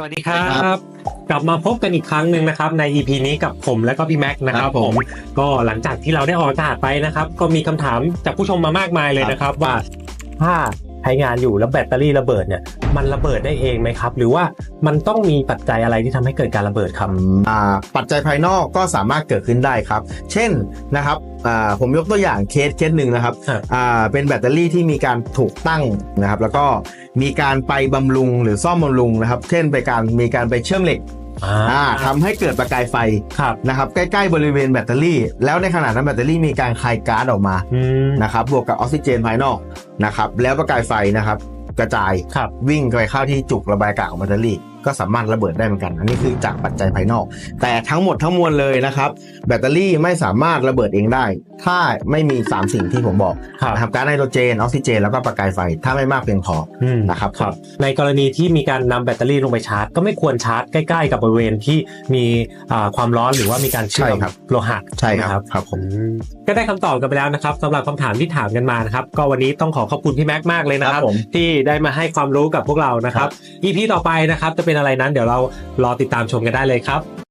สวัสดีครับ กลับมาพบกันอีกครั้งหนึ่งนะครับใน EP นี้กับผมและก็พี่แม็กซ์นะคครัรับบผผมมก็หลังจากที่เราได้ออกอากาศไปนะครับ ก็มีคำถามจากผู้ชมมามากมายเลยนะครับว่าถ้าใช้งานอยู่แล้วแบตเตอรี่ระเบิดเนี่ย มันระเบิดได้เองไหมครับ หรือว่ามันต้องมีปัจจัยอะไรที่ทำให้เกิดการระเบิดครับอ่าปัจจัยภายนอกก็สามารถเกิดขึ้นได้ครับ เช่นนะครับอ่าผมยกตัวอย่างเคสเคสหนึ่งนะครับครับอ่าเป็นแบตเตอรี่ที่มีการถูกตั้งนะครับ แล้วก็มีการไปบำรุงหรือซ่อมบำรุงนะครับ เช่นไปการมีการไปเชื่อมเหล็กอ่าอ่าทำให้เกิดประกายไฟครับนะครับใกล้ๆบริเวณแบตเตอรี่ แล้วในขณะนั้นแบตเตอรี่มีการคายก๊าซออกมาอืมนะครับบวกกับออกซิเจนภายนอกนะครับแล้วประกายไฟนะครับ กระจายครับวิ่งไปเข้าที่จุกระบายอากาศของแบตเตอรี่ก็สามารถระเบิดได้เหมือนกัน อันนี้คือจากปัจจัยภายนอก แต่ทั้งหมดทั้งมวลเลยนะครับ แบตเตอรี่ไม่สามารถระเบิดเองได้ ถ้าไม่มี 3 สิ่งที่ผมบอกครับนะครับก๊าซไนโตรเจนออกซิเจน แล้วก็ประกายไฟถ้าไม่มากเพียงพออืมนะครับครับ ในกรณีที่มีการนำแบตเตอรี่ลงไปชาร์จ ก็ไม่ควรชาร์จใกล้ ๆ กับบริเวณที่มีอ่าความร้อนหรือว่ามีการเชื่อใช่มครับโลหะใช่ครับนะครับผมอืมก็ได้คำตอบกันไปแล้วนะครับสำหรับคำถามที่ถามกันมานะครับก็วันนี้ต้องขอขอบคุณพี่แม็กซ์มากเลยนะครับครับผมที่ได้มาให้ความรู้กับพวกเรานะครับ EP ต่อไปนะครับจะเป็นอะไรนั้นเดี๋ยวเรารอติดตามชมกันได้เลยครับ